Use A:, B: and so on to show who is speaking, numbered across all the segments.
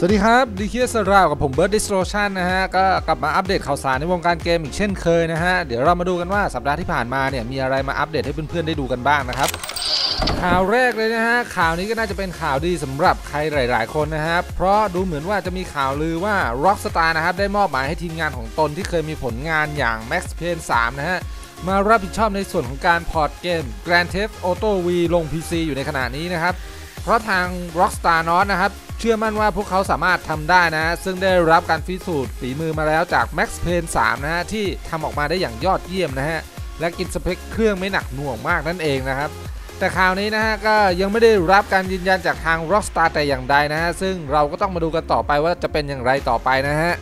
A: สวัสดีครับดีเคียสราวกับผมเบิร์ดดิสโ o ชันนะฮะ ก็กลับมาอัปเดตข่าวสารในวงการเกมอีกเช่นเคยนะฮะ เดี๋ยวเรามาดูกันว่าสัปดาห์ที่ผ่านมาเนี่ย มีอะไรมาอัปเดตให้เพื่อนๆได้ดูกันบ้างนะครับ ข่าวแรกเลยนะฮะ ข่าวนี้ก็น่าจะเป็นข่าวดีสำหรับใครหลาย ๆ คนนะครับ เพราะดูเหมือนว่าจะมีข่าวลือว่า Rockstar นะครับได้มอบหมายให้ทีมงานของตนที่เคยมีผลงานอย่าง Max Payne 3 นะฮะมารับผิดชอบในส่วนของการพอร์ตเกม Grand Theft Auto V ลง PC อยู่ในขณะนี้นะครับ ราะทาง Rockstar n o t นะครับ เชื่อมั่นว่าพวกเขาสามารถทำได้นะ ซึ่งได้รับการพิสูจน์ฝีมือมาแล้วจาก Max Payne 3 นะฮะ ที่ทำออกมาได้อย่างยอดเยี่ยมนะฮะ และกินสเปคเครื่องไม่หนักหน่วงมากนั่นเองนะครับ แต่ข่าวนี้นะฮะ ก็ยังไม่ได้รับการยืนยันจากทาง Rockstar แต่อย่างใดนะฮะ ซึ่งเราก็ต้องมาดูกันต่อไปว่าจะเป็นอย่างไรต่อไปนะฮะ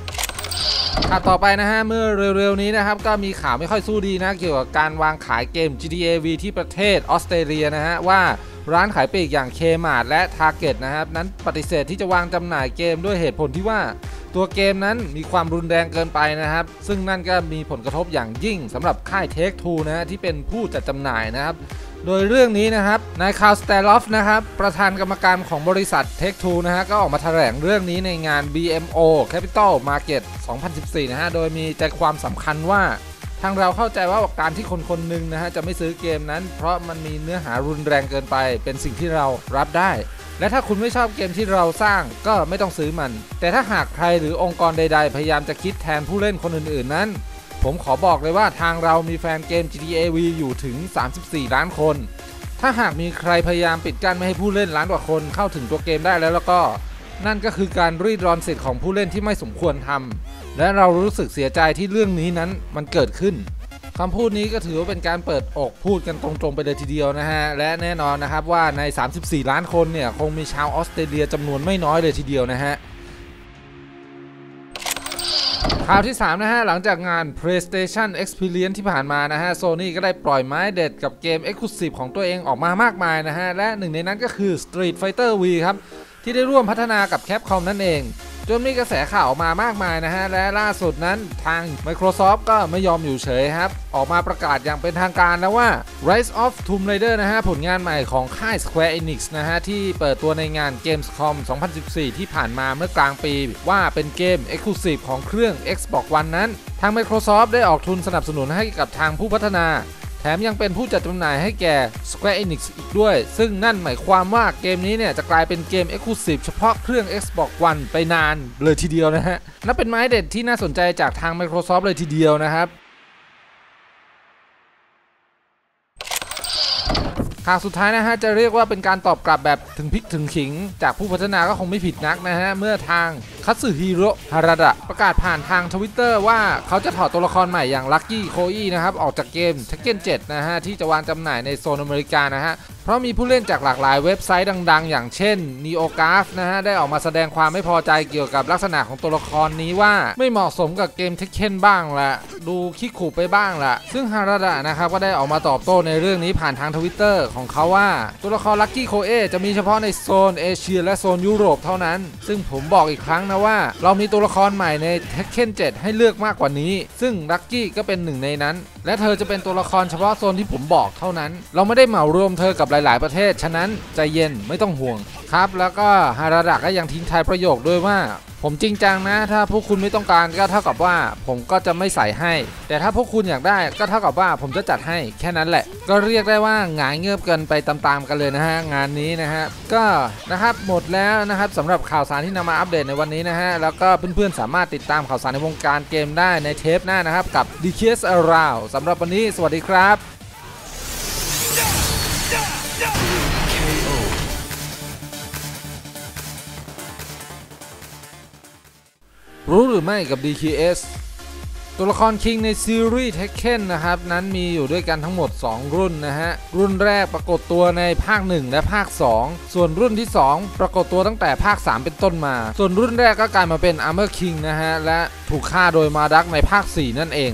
A: ข่าวต่อไปนะฮะ เมื่อเร็วๆนี้นะครับ ก็มีข่าวไม่ค่อยสู้ดีนะ เกี่ยวกับการวางขายเกม GTA V ที่ประเทศออสเตรเลียนะฮะว่า ร้านขายปลีกอย่าง Kmart และ Target นะครับนั้นปฏิเสธที่จะวางจำหน่ายเกมด้วยเหตุผลที่ว่า ตัวเกมนั้นมีความรุนแรงเกินไปนะครับ ซึ่งนั่นก็มีผลกระทบอย่างยิ่งสำหรับค่าย Take Two นะฮะที่เป็นผู้จัดจำหน่ายนะครับโดยเรื่องนี้นะครับ นายคาร์สเตลอฟนะครับ ประธานกรรมการของบริษัท Take Two นะฮะ ก็ออกมาแถลงเรื่องนี้ในงาน BMO Capital Market 2014 นะฮะ โดยมีใจความสำคัญว่า ทางเราเข้าใจว่าการที่คนคนหนึ่งนะฮะจะไม่ซื้อเกมนั้น เพราะมันมีเนื้อหารุนแรงเกินไปเป็นสิ่งที่เรารับได้ และถ้าคุณไม่ชอบเกมที่เราสร้างก็ไม่ต้องซื้อมัน แต่ถ้าหากใครหรือองค์กรใด ๆ พยายามจะคิดแทนผู้เล่นคนอื่น ๆ นั้น ผมขอบอกเลยว่าทางเรามีแฟนเกม GTA V อยู่ถึง 34 ล้านคน ถ้าหากมีใครพยายามปิดกั้นไม่ให้ผู้เล่นล้านกว่าคนเข้าถึงตัวเกมได้แล้วแล้วก็ นั่นก็คือการรีดรอนสิทธิ์ของผู้เล่นที่ไม่สมควรทำและเรารู้สึกเสียใจที่เรื่องนี้นั้นมันเกิดขึ้นคำพูดนี้ก็ถือว่าเป็นการเปิดอกพูดกันตรงๆไปเลยทีเดียวนะฮะ และแน่นอนนะครับว่าใน 34 ล้านคนเนี่ย คงมีชาวออสเตรเลียจำนวนไม่น้อยเลยทีเดียวนะฮะ ข่าวที่ 3 นะฮะ หลังจากงาน PlayStation Experience ที่ผ่านมานะฮะ Sony ก็ได้ปล่อยไม้เด็ดกับเกม Exclusive ของตัวเองออกมามากมายนะฮะ และหนึ่งในนั้นก็คือ Street Fighter V ครับ ที่ได้ร่วมพัฒนากับ Capcom นั่นเอง จนมีกระแสข่าวออกมามากมายนะฮะ และล่าสุดนั้นทาง Microsoft ก็ไม่ยอมอยู่เฉยครับ ออกมาประกาศอย่างเป็นทางการแล้วว่า Rise of Tomb Raider นะฮะ ผลงานใหม่ของค่าย Square Enix นะฮะ ที่เปิดตัวในงาน Gamescom 2014 ที่ผ่านมาเมื่อกลางปี ว่าเป็นเกม Exclusive ของเครื่อง Xbox One นั้น ทาง Microsoft ได้ออกทุนสนับสนุนให้กับทางผู้พัฒนา มยังเป็นผู้จัดจำหน่ายให้แก่ Square Enix อีกด้วย ซึ่งนั่นหมายความว่าเกมนี้เนี่ย จะกลายเป็นเกม Exclusive เฉพาะเครื่อง Xbox One ไปนานเลยทีเดียวนะฮะนับเป็นไม้เด็ดที่น่าสนใจจากทาง Microsoft เลยทีเดียวนะครับข่าวสุดท้ายนะฮะจะเรียกว่าเป็นการตอบกลับแบบถึงพริกถึงขิง จากผู้พัฒนาก็คงไม่ผิดนักนะฮะเมื่อทาง คัตสึฮิโร่ฮาราดะประกาศผ่านทางทวิตเตอร์ว่าเขาจะถอดตัวละครใหม่อย่างลักกี้โคอีนะครับ ออกจากเกม Tekken 7นะฮะ ที่จะวางจำหน่ายในโซนอเมริกานะฮะ เพราะมีผู้เล่นจากหลากหลายเว็บไซต์ดังๆ อย่างเช่น NeoGAF นะฮะ ได้ออกมาแสดงความไม่พอใจเกี่ยวกับลักษณะของตัวละครนี้ว่าไม่เหมาะสมกับเกม Tekken บ้างละดูขี้ขู่ไปบ้างละซึ่งฮาราดะนะครับก็ได้ออกมาตอบโต้ในเรื่องนี้ผ่านทางทวิตเตอร์ของเขาว่าตัวละครลักกี้โคเอจะมีเฉพาะในโซนเอเชียและโซนยุโรปเท่านั้น ซึ่งผมบอกอีกครั้งนะว่า เรามีตัวละครใหม่ใน Tekken 7 ให้เลือกมากกว่านี้ ซึ่งลักกี้ก็เป็นหนึ่งในนั้น และเธอจะเป็นตัวละครเฉพาะโซนที่ผมบอกเท่านั้น เราไม่ได้เหมารวมเธอกับหลาย ๆ ประเทศ ฉะนั้นใจเย็นไม่ต้องห่วงครับ แล้วก็ฮาราดะก็ยังทิ้งท้ายประโยคด้วยว่า ผมจริงจังนะ ถ้าพวกคุณไม่ต้องการก็เท่ากับว่า ผมก็จะไม่ใส่ให้ แต่ถ้าพวกคุณอยากได้ก็เท่ากับว่าผมจะจัดให้แค่นั้นแหละ ก็เรียกได้ว่าหงายเงือบกันไปตามๆกันเลยนะฮะงานนี้นะฮะก็นะครับหมดแล้วนะครับสำหรับข่าวสารที่นำมาอัปเดตในวันนี้นะฮะแล้วก็เพื่อนๆสามารถติดตามข่าวสารในวงการเกมได้ในเทปหน้านะครับกับ d k s Around สำหรับวันนี้สวัสดีครับ รู้หรือไม่กับ DKS ตัวละครคิงในซีรีส์ Tekken นะครับ นั้นมีอยู่ด้วยกันทั้งหมด 2 รุ่นนะฮะ รุ่นแรกปรากฏตัวในภาค 1 และภาค 2 ส่วนรุ่นที่ 2 ปรากฏตัวตั้งแต่ภาค 3 เป็นต้นมา ส่วนรุ่นแรกก็กลายมาเป็น Armor King นะฮะ และถูกฆ่าโดยมาดักในภาค 4 นั่นเอง